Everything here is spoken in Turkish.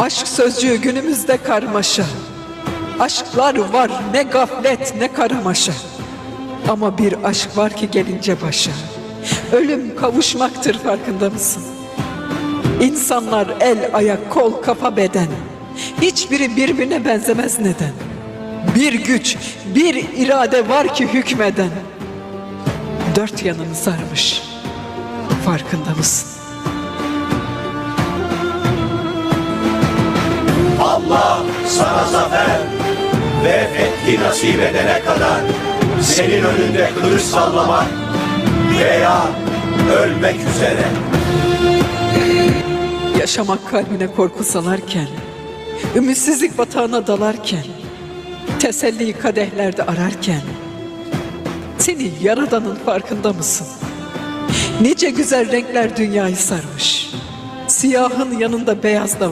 Aşk sözcüğü günümüzde karmaşa. Aşklar var ne gaflet ne karamaşa. Ama bir aşk var ki gelince başa. Ölüm kavuşmaktır farkında mısın? İnsanlar el, ayak, kol, kafa, beden. Hiçbiri birbirine benzemez neden? Bir güç, bir irade var ki hükmeden. Dört yanını sarmış. Farkında mısın? Allah sana zafer ve fethi nasip edene kadar senin önünde kılıç sallamak veya ölmek üzere. Yaşamak kalbine korku salarken, ümitsizlik batağına dalarken, teselliyi kadehlerde ararken, seni yaradanın farkında mısın? Nice güzel renkler dünyayı sarmış. Siyahın yanında beyaz da var.